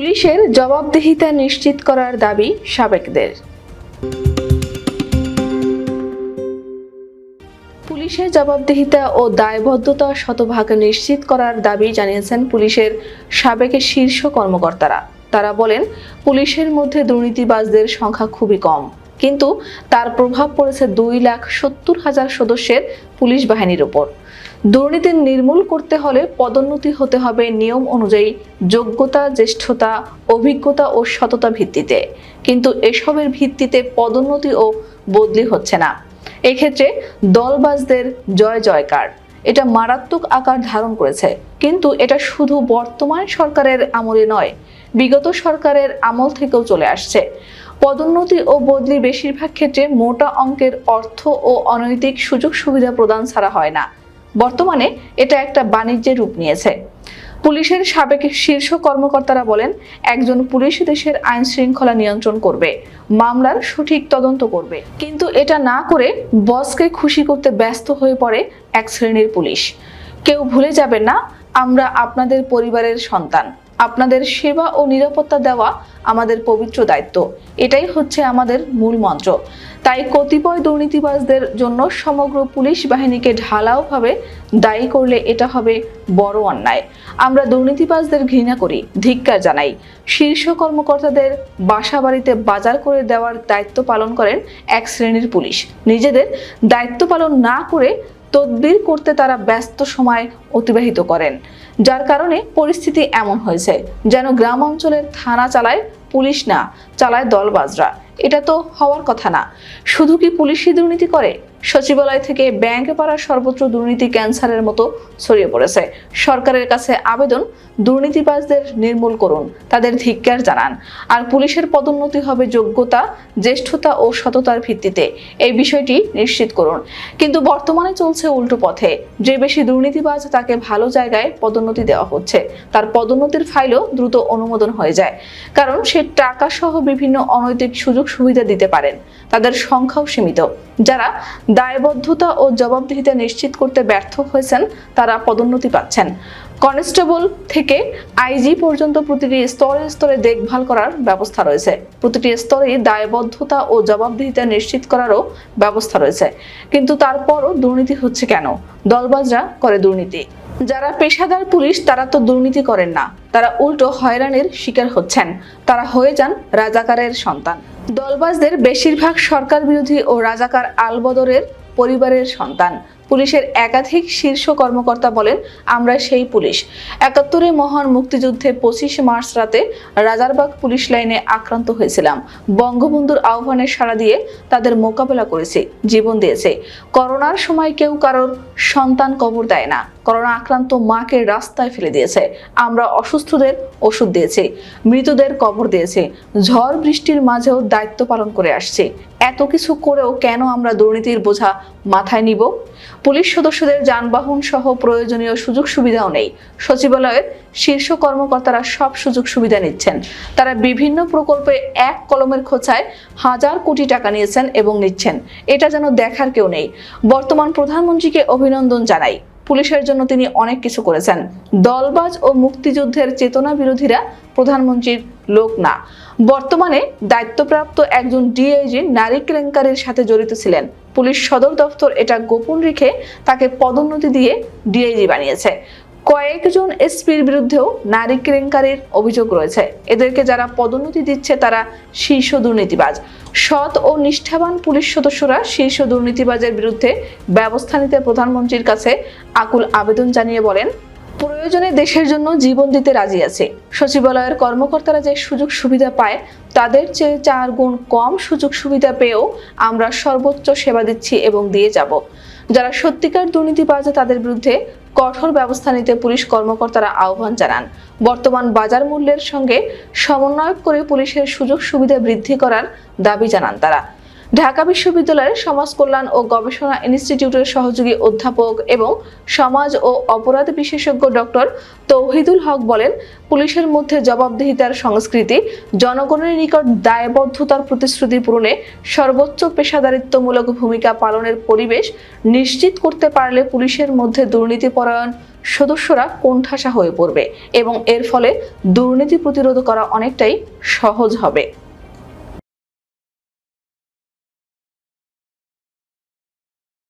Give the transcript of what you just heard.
পুলিশের জবাবদিহিতা নিশ্চিত করার দাবি সাবেকদের। পুলিশের জবাবদিহিতা ও দায়বদ্ধতা শতভাগ নিশ্চিত করার দাবি জানিয়েছেন পুলিশের সাবেক শীর্ষ কর্মকর্তারা। তারা বলেন, পুলিশের মধ্যে দুর্নীতিবাজদের সংখ্যা খুবই কম, কিন্তু তার প্রভাব পড়েছে দুই লাখ সত্তর হাজার সদস্যের পুলিশ বাহিনীর উপর। দুর্নীতি নির্মূল করতে হলে পদোন্নতি হতে হবে নিয়ম অনুযায়ী, যোগ্যতা, জ্যেষ্ঠতা, অভিজ্ঞতা ও সততা ভিত্তিতে। কিন্তু এসবের ভিত্তিতে পদোন্নতি ও বদলি হচ্ছে না। এক্ষেত্রে দলবাজদের জয় জয়কার। এটা মারাত্মক আকার ধারণ করেছে। কিন্তু এটা শুধু বর্তমান সরকারের আমলে নয়, বিগত সরকারের আমল থেকেও চলে আসছে। পদোন্নতি ও বদলি বেশিরভাগ ক্ষেত্রে মোটা অঙ্কের অর্থ ও অনৈতিক সুযোগ সুবিধা প্রদান ছাড়া হয় না। বর্তমানে এটা একটা বাণিজ্যের রূপ নিয়েছে। পুলিশের সাবেক শীর্ষ কর্মকর্তারা বলেন, একজন পুলিশ দেশের আইন শৃঙ্খলা নিয়ন্ত্রণ করবে, মামলার সঠিক তদন্ত করবে। কিন্তু এটা না করে বসকে খুশি করতে ব্যস্ত হয়ে পড়ে এক শ্রেণির পুলিশ। কেউ ভুলে যাবেন না, আমরা আপনাদের পরিবারের সন্তান। আপনাদের সেবা ও নিরাপত্তা দেওয়া আমাদের পবিত্র দায়িত্ব। এটাই হচ্ছে আমাদের মূল মন্ত্র। তাই কতিপয় দুর্নীতিবাজদের জন্য সমগ্র পুলিশ বাহিনীকে ঢালাওভাবে দায়ী করলে এটা হবে বড় অন্যায়। আমরা দুর্নীতিবাজদের ঘৃণা করি, ধিক্কার জানাই। শীর্ষ কর্মকর্তাদের বাসা বাড়িতে বাজার করে দেওয়ার দায়িত্ব পালন করেন এক শ্রেণির পুলিশ। নিজেদের দায়িত্ব পালন না করে তদবির করতে তারা ব্যস্ত সময় অতিবাহিত করেন। যার কারণে পরিস্থিতি এমন হয়েছে যেন গ্রাম অঞ্চলের থানা চালায় পুলিশ না, চালায় দলবাজরা। এটা তো হওয়ার কথা না। শুধু কি পুলিশই দুর্নীতি করে? সচিবালয় থেকে ব্যাংকে পাড়ার সর্বত্র দুর্নীতি, ক্যান্সারের মতো ছড়িয়ে পড়েছে। সরকারের কাছে আবেদন, দুর্নীতিবাজদের নির্মূল করুন, তাদের ধিক্কার জানান। আর পুলিশের পদোন্নতি হবে যোগ্যতা, জ্যেষ্ঠতা ও সততার ভিত্তিতে। এই বিষয়টি নিশ্চিত করুন। কিন্তু বর্তমানে চলছে উল্টো পথে। যে বেশি দুর্নীতিবাজ তাকে ভালো জায়গায় পদোন্নতি দেওয়া হচ্ছে, তার পদোন্নতির ফাইলও দ্রুত অনুমোদন হয়ে যায়। কারণ সে টাকা সহ বিভিন্ন অনৈতিক সুযোগ সুবিধা দিতে পারেন। তাদের সংখ্যাও সীমিত। যারা দায়বদ্ধতা ও জবাবদিহিতা নিশ্চিত করতে ব্যর্থ হয়েছেন, তারা পদোন্নতি পাচ্ছেন। কনস্টেবল থেকে আইজি পর্যন্ত প্রতিটি স্তরে স্তরে দেখভাল করার ব্যবস্থা রয়েছে। প্রতিটি স্তরে দায়বদ্ধতা ও জবাবদিহিতা নিশ্চিত করারও ব্যবস্থা রয়েছে। কিন্তু তারপরও দুর্নীতি হচ্ছে কেন? দলবাজরা করে দুর্নীতি। যারা পেশাদার পুলিশ, তারা তো দুর্নীতি করেন না। তারা উল্টো হয়রানির শিকার হচ্ছেন। তারা হয়ে যান রাজাকারের সন্তান। দলবাজদের বেশিরভাগ সরকার বিরোধী ও রাজাকার আলবদরের পরিবারের সন্তান। পুলিশের একাধিক শীর্ষ কর্মকর্তা বলেন, আমরা সেই পুলিশ। একাত্তরে মহান মুক্তিযুদ্ধে পঁচিশ মার্চ রাতে রাজারবাগ পুলিশ লাইনে আক্রান্ত হয়েছিলাম। বঙ্গবন্ধুর আহ্বানে সাড়া দিয়ে তাদের মোকাবেলা করেছে, জীবন দিয়েছে। করোনার সময় কেউ কারোর সন্তান কবর দেয় না। করোনা আক্রান্ত মাকে রাস্তায় ফেলে দিয়েছে। আমরা অসুস্থদের ওষুধ দিয়েছি, মৃতদের কবর দিয়েছে। ঝড় বৃষ্টির মাঝেও দায়িত্ব পালন করে আসছে। এত কিছু করেও কেন আমরা দুর্নীতির বোঝা মাথায় নিব? পুলিশ সদস্যদের যানবাহন সহ প্রয়োজনীয় সুযোগ সুবিধাও নেই। সচিবালয়ের শীর্ষ কর্মকর্তারা সব সুযোগ সুবিধা নিচ্ছেন। তারা বিভিন্ন প্রকল্পে এক কলমের খোঁচায় হাজার কোটি টাকা নিয়েছেন এবং নিচ্ছেন। এটা যেন দেখার কেউ নেই। বর্তমান প্রধানমন্ত্রীকে অভিনন্দন জানাই। পুলিশের জন্য তিনি অনেক কিছু করেছেন। দলবাজ ও মুক্তিযুদ্ধের চেতনা বিরোধীরা প্রধানমন্ত্রীর লোক না। বর্তমানে দায়িত্বপ্রাপ্ত একজন ডিআইজি নারী কেলেঙ্কারির সাথে জড়িত ছিলেন। পুলিশ সদর দপ্তর এটা গোপন রেখে তাকে পদোন্নতি দিয়ে ডিআইজি বানিয়েছে। কয়েকজন এসপির বিরুদ্ধেও নারী কেলেঙ্কারির অভিযোগ রয়েছে। এদেরকে যারা পদোন্নতি দিচ্ছে তারা শীর্ষ দুর্নীতিবাজ। সৎ ও নিষ্ঠাবান পুলিশ সদস্যরা শীর্ষ দুর্নীতিবাজের বিরুদ্ধে ব্যবস্থা নিতে প্রধানমন্ত্রীর কাছে আকুল আবেদন জানিয়ে বলেন, প্রয়োজনে দেশের জন্য জীবন দিতে রাজি আছে। সচিবালয়ের কর্মকর্তারা যে সুযোগ সুবিধা পায়, তাদের চেয়ে চার গুণ কম সুযোগ সুবিধা পেয়েও আমরা সর্বোচ্চ সেবা দিচ্ছি এবং দিয়ে যাব। যারা সত্যিকার দুর্নীতিবাজ তাদের বিরুদ্ধে কঠোর ব্যবস্থা নিতে পুলিশ কর্মকর্তারা আহ্বান জানান। বর্তমান বাজার মূল্যের সঙ্গে সমন্বয় করে পুলিশের সুযোগ সুবিধা বৃদ্ধি করার দাবি জানান তারা। ঢাকা বিশ্ববিদ্যালয়ের সমাজ কল্যাণ ও গবেষণা ইনস্টিটিউটের সহযোগী অধ্যাপক এবং সমাজ ও অপরাধ বিশেষজ্ঞ ডক্টর তৌহিদুল হক বলেন, পুলিশের মধ্যে জবাবদিহিতার সংস্কৃতি, জনগণের নিকট দায়বদ্ধতার প্রতিশ্রুতি পূরণে সর্বোচ্চ পেশাদারিত্বমূলক ভূমিকা পালনের পরিবেশ নিশ্চিত করতে পারলে পুলিশের মধ্যে দুর্নীতিপরায়ণ সদস্যরা কোণঠাসা হয়ে পড়বে এবং এর ফলে দুর্নীতি প্রতিরোধ করা অনেকটাই সহজ হবে।